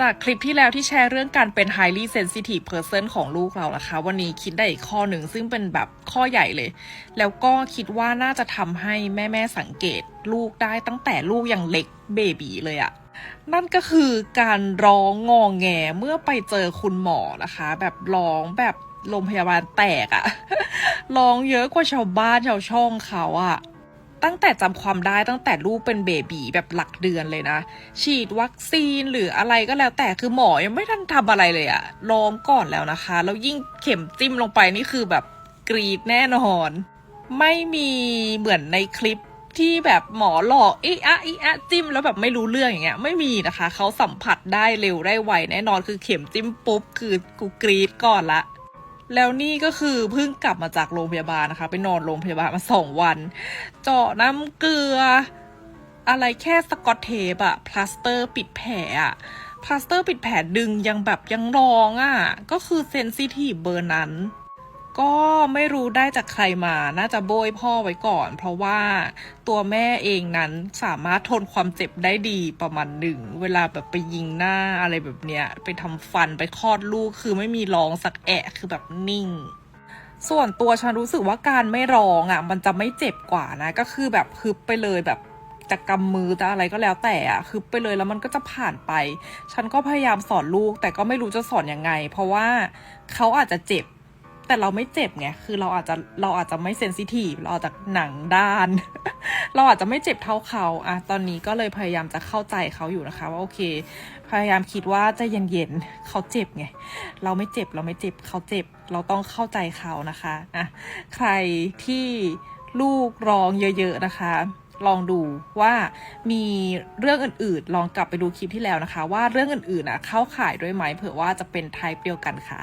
จากคลิปที่แล้วที่แชร์เรื่องการเป็น highly sensitive person ของลูกเรานะคะ วันนี้คิดได้อีกข้อหนึ่งซึ่งเป็นแบบข้อใหญ่เลย แล้วก็คิดว่าน่าจะทำให้แม่ๆสังเกตลูกได้ตั้งแต่ลูกยังเล็กเบบีเลยอะนั่นก็คือการร้องงองแงเมื่อไปเจอคุณหมอนะคะ แบบร้องแบบโรงพยาบาลแตกอะร้องเยอะกว่าชาวบ้านชาวช่องเขาอะ ตั้งแต่จำความได้ตั้งแต่ลูกเป็นเบบีแบบหลักเดือนเลยนะ ฉีดวัคซีนหรืออะไรก็แล้วแต่คือหมอยังไม่ทันทำอะไรเลยอะร้องก่อนแล้วนะคะ แล้วยิ่งเข็มจิ้มลงไปนี่คือแบบกรีดแน่นอน ไม่มีเหมือนในคลิปที่แบบหมอหลอกอีอะอีอะจิ้มแล้วแบบไม่รู้เรื่องอย่างเงี้ยไม่มีนะคะ เขาสัมผัสได้เร็วได้ไวแน่นอนคือเข็มจิ้มปุ๊บคือกูกรีดก่อนละ แล้วนี่ก็คือเพิ่งกลับมาจากโรงพยาบาลนะคะ ไปนอนโรงพยาบาลมาสองวัน เจาะน้ำเกลือ อะไรแค่สกอตเทปอะพลาสเตอร์ปิดแผลอะพลาสเตอร์ปิดแผลดึงยังแบบยังร้องอะก็คือเซนซิทีฟเบอร์นั้น ก็ไม่รู้ได้จากใครมา น่าจะโบยพ่อไว้ก่อน เพราะว่าตัวแม่เองนั้นสามารถทนความเจ็บได้ดีประมาณหนึ่ง เวลาแบบไปยิงหน้าอะไรแบบเนี้ย ไปทำฟันไปคลอดลูกคือไม่มีร้องสักแอะคือแบบนิ่งส่วนตัวฉันรู้สึกว่าการไม่ร้องอะ มันจะไม่เจ็บกว่านะ ก็คือแบบฮึบไปเลยแบบจะกำมือจะอะไรก็แล้วแต่อะฮึบไปเลยแล้วมันก็จะผ่านไป ฉันก็พยายามสอนลูกแต่ก็ไม่รู้จะสอนยังไง เพราะว่าเขาอาจจะเจ็บ แต่เราไม่เจ็บไง คือเราอาจจะเราอาจจะไม่เซนซิทีฟ เราอาจจะหนังด้าน เราอาจจะไม่เจ็บเท่าเขาอะตอนนี้ก็เลยพยายามจะเข้าใจเขาอยู่นะคะ ว่าโอเค พยายามคิดว่าใจะเย็นๆเขาเจ็บไง เราไม่เจ็บเราไม่เจ็บเขาเจ็บ เราต้องเข้าใจเขานะคะอะใครที่ลูกร้องเยอะๆนะคะลองดูว่ามีเรื่องอื่นๆ ลองกลับไปดูคลิปที่แล้วนะคะ ว่าเรื่องอื่นๆอะเข้าข่ายด้วยไหมเผื่อว่าจะเป็นไทป์เดียวกันค่ะ